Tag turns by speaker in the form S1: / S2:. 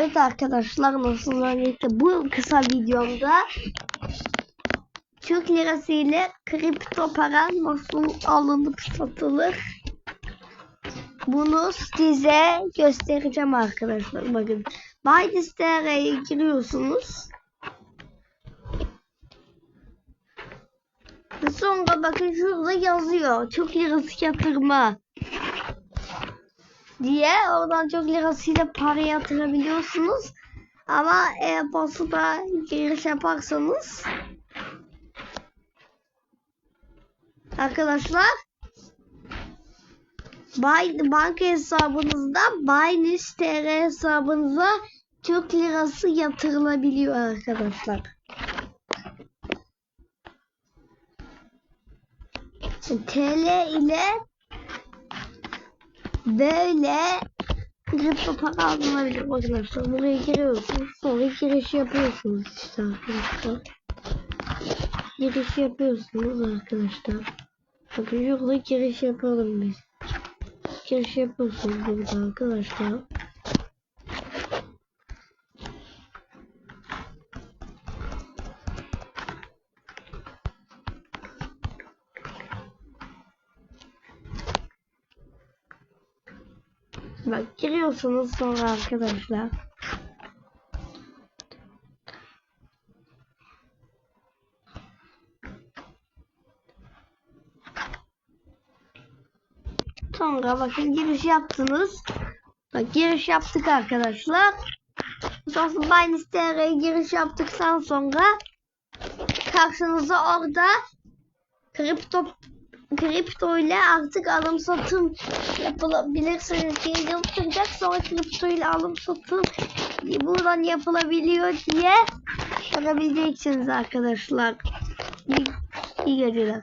S1: Evet arkadaşlar nasılsınız? Öncelikle bu kısa videomda Türk lirası ile kripto para nasıl alınıp satılır bunu size göstereceğim arkadaşlar. Bakın Binance TR'ye giriyorsunuz. Sonra bakın şurada yazıyor. Türk lirası yatırma diye oradan çok lirasıyla para yatırabiliyorsunuz. Ama e-postada giriş yaparsanız arkadaşlar banka hesabınızda Binance TR hesabınıza Türk lirası yatırılabiliyor arkadaşlar. TL ile böyle kripto para alınabilir arkadaşlar. Buraya giriyorsunuz. Sonra giriş yapıyorsunuz işte arkadaşlar. Giriş yapıyorsunuz arkadaşlar. Bakın şurada giriş yapalım biz. Giriş yapıyorsunuz burada arkadaşlar. Bak giriyorsunuz sonra arkadaşlar. Sonra bakın giriş yaptınız. Bak giriş yaptık arkadaşlar. Sonra Binance TR'ye giriş yaptıktan sonra karşınıza orada kripto kripto ile artık alım satım yapılabilirsiniz diye yapacak sonra kripto ile alım satım buradan yapılabiliyor diye görebileceksiniz arkadaşlar. İyi, iyi geceler.